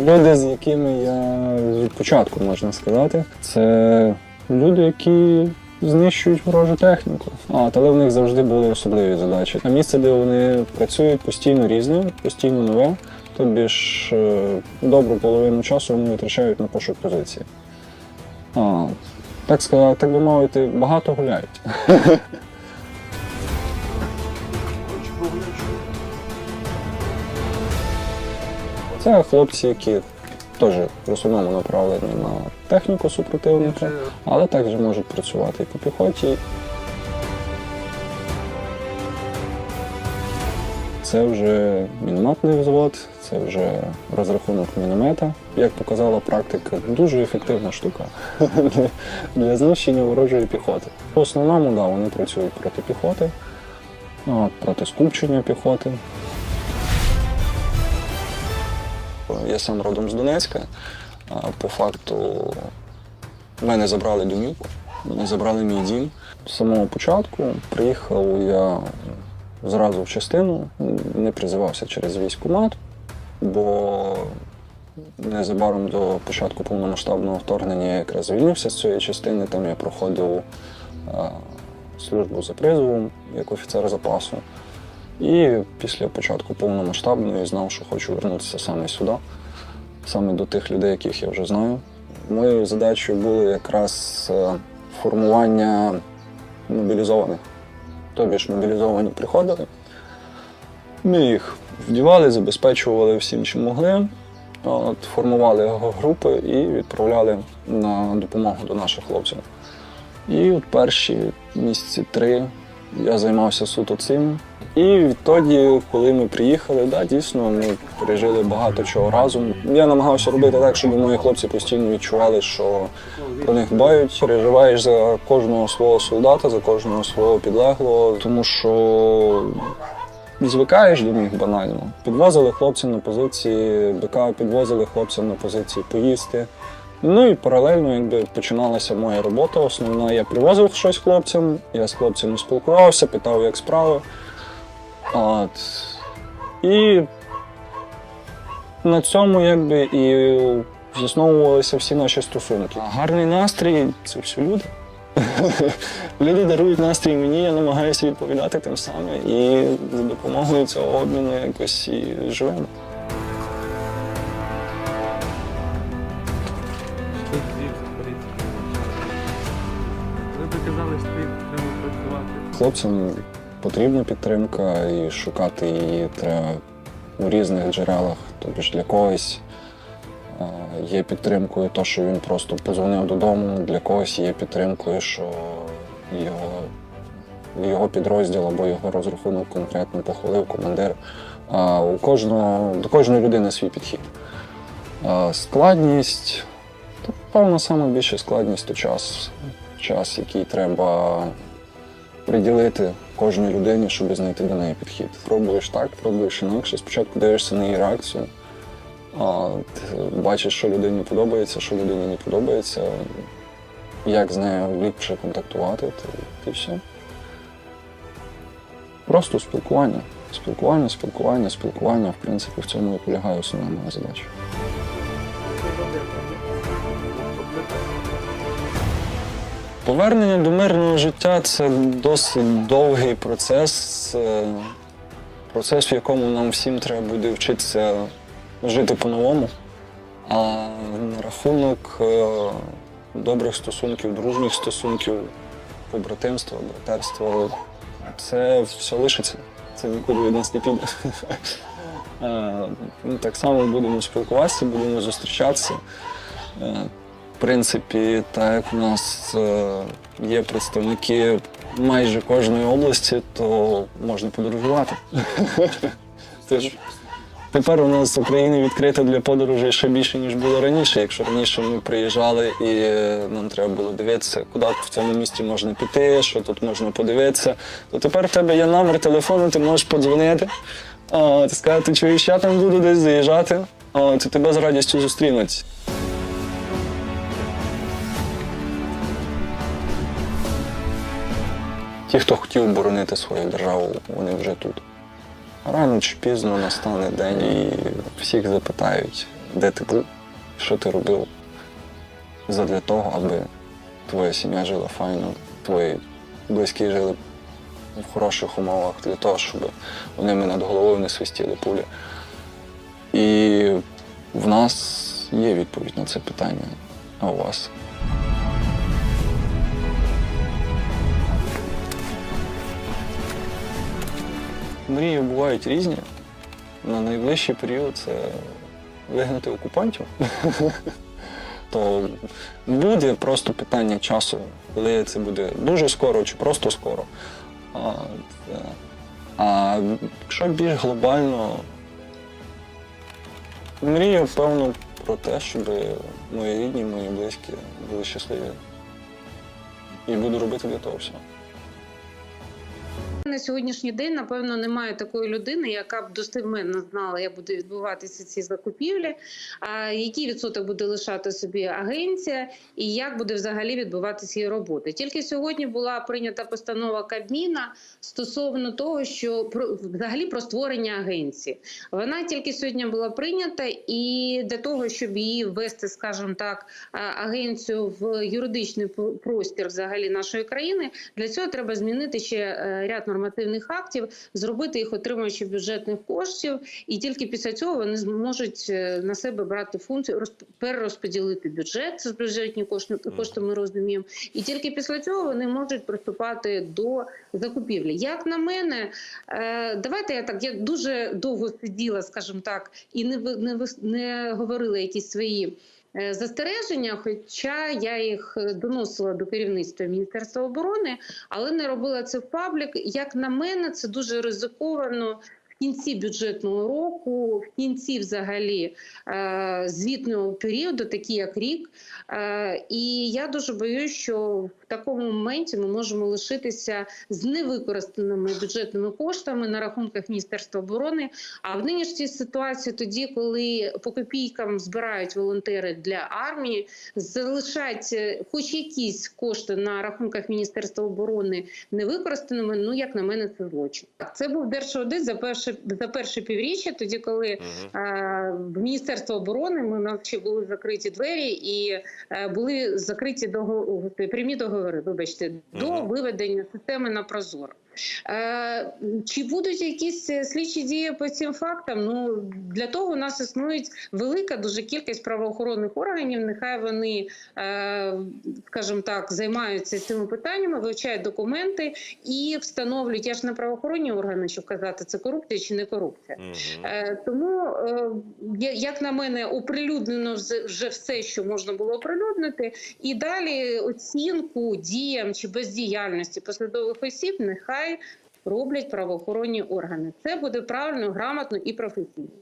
Люди, з якими я від початку можна сказати, це люди, які знищують ворожу техніку. А, але в них завжди були особливі задачі. На місце, де вони працюють постійно різне, постійно нове, тобі ж е, добру половину часу вони витрачають на пошук позиції. А, так сказати, так би мовити, багато гуляють. Це хлопці, які теж в основному направлені на техніку супротивника, але також можуть працювати і по піхоті. Це вже мінометний взвод, це вже розрахунок міномета. Як показала практика, дуже ефективна штука для- знищення ворожої піхоти. В основному, да, вони працюють проти піхоти, проти скупчення піхоти. Я сам родом з Донецька. По факту мене забрали домівку, мене забрали мій дім. З самого початку приїхав я зразу в частину, не призивався через військкомат, бо незабаром до початку повномасштабного вторгнення я якраз звільнився з цієї частини. Там я проходив службу за призовом як офіцер запасу. І після початку повномасштабної знав, що хочу вернутися саме сюди, саме до тих людей, яких я вже знаю. Моєю задачею було якраз е, формування мобілізованих. Тобі ж мобілізовані приходили. Ми їх вдівали, забезпечували всім, чим могли. От, формували групи і відправляли на допомогу до наших хлопців. І от перші місяці три я займався суто цим. І відтоді, коли ми приїхали, да, дійсно ми пережили багато чого разом. Я намагався робити так, щоб мої хлопці постійно відчували, що про них дбають. Переживаєш за кожного свого солдата, за кожного свого підлеглого, тому що звикаєш до них банально. Підвозили хлопців на позиції БК, підвозили хлопців на позиції поїсти. Ну і паралельно якби починалася моя робота основна. Я привозив щось хлопцям, я з хлопцями спілкувався, питав, як справи. От. І на цьому якби і засновувалися всі наші стосунки. Гарний настрій це все люди. Люди дарують настрій мені, я намагаюся відповідати тим самим. І за допомогою цього обміну якось і живемо. Хлопцям потрібна підтримка і шукати її треба у різних джерелах. Тобто для когось е, є підтримкою те, що він просто подзвонив додому, для когось є підтримкою, що його, його підрозділ або його розрахунок конкретно похвалив командир. А у кожного, до кожної людини свій підхід. А складність, то, певно, саме більше складність то час. Час, який треба приділити кожній людині, щоб знайти до неї підхід. Пробуєш так, пробуєш інакше. Спочатку дивишся на її реакцію, а, бачиш, що людині подобається, що людині не подобається, як з нею ліпше контактувати, і все. Просто спілкування. Спілкування, спілкування, спілкування. В принципі, в цьому і полягає основна моя задача. Повернення до мирного життя це досить довгий процес, е, процес, в якому нам всім треба буде вчитися жити по-новому. А на рахунок е, добрих стосунків, дружніх стосунків, побратимства, братерства, це все лишиться. Це нікуди від нас не піде. Е, Так само будемо спілкуватися, будемо зустрічатися. Принципі, так як у нас е, є представники майже кожної області, то можна подорожувати. Тепер у нас Україна відкрита для подорожей ще більше, ніж було раніше. Якщо раніше ми приїжджали і е, нам треба було дивитися, куди в цьому місті можна піти, що тут можна подивитися, то тепер в тебе є номер телефону, ти можеш подзвонити, ти сказати, чуєш, я там буду десь заїжджати, то тебе з радістю зустрінуть. Ті, хто хотів боронити свою державу, вони вже тут. Рано чи пізно настане день і всіх запитають, де ти був, що ти робив задля того, аби твоя сім'я жила файно, твої близькі жили в хороших умовах для того, щоб вони мене над головою не свистіли пулі. І в нас є відповідь на це питання, а у вас? Мрії бувають різні. На найближчий період це вигнати окупантів. То буде просто питання часу, коли це буде дуже скоро чи просто скоро. А, а якщо більш глобально, мрію, певно, про те, щоб мої рідні, мої близькі були щасливі. І буду робити для того всього. На сьогоднішній день, напевно, немає такої людини, яка б достеменно знала, як буде відбуватися ці закупівлі, який відсоток буде лишати собі агенція, і як буде взагалі відбуватися її робота. Тільки сьогодні була прийнята постанова Кабміна стосовно того, що про взагалі про створення агенції. Вона тільки сьогодні була прийнята, і для того, щоб її ввести, скажімо так, агенцію в юридичний простір взагалі нашої країни, для цього треба змінити ще е, ряд нормативних актів, зробити їх отримуючи бюджетних коштів, і тільки після цього вони зможуть е, на себе брати функцію розп- перерозподілити бюджет. Ж бюджетні кошти, кошти ми розуміємо. І тільки після цього вони можуть приступати до закупівлі. Як на мене, е, давайте я так я дуже довго сиділа, скажімо так, і не не не говорила якісь свої. Е, Застереження, хоча я їх е, доносила до керівництва Міністерства оборони, але не робила це в паблік. Як на мене, це дуже ризиковано кінці бюджетного року, в кінці взагалі е, звітного періоду, такий як рік. Е, І я дуже боюсь, що в такому моменті ми можемо лишитися з невикористаними бюджетними коштами на рахунках Міністерства оборони. А в нинішній ситуації, тоді, коли по копійкам збирають волонтери для армії, залишать е, хоч якісь кошти на рахунках Міністерства оборони невикористаними, ну як на мене, це злочин. Це був держаудит за перше за перше півріччя, тоді коли е, в Міністерство оборони ми навчі були закриті двері і е, були закриті договори, прямі договори, вибачте, до виведення системи на прозоро. Е, Чи будуть якісь е, слідчі дії по цим фактам? Ну для того у нас існують велика дуже кількість правоохоронних органів. Нехай вони, е, скажімо так, займаються цими питаннями, вивчають документи і встановлюють. Я ж не правоохоронні органи, щоб казати, це корупція чи не корупція. Е, Тому, як на мене, оприлюднено вже все, що можна було оприлюднити, і далі оцінку діям чи бездіяльності посадових осіб нехай роблять правоохоронні органи. Це буде правильно, грамотно і професійно.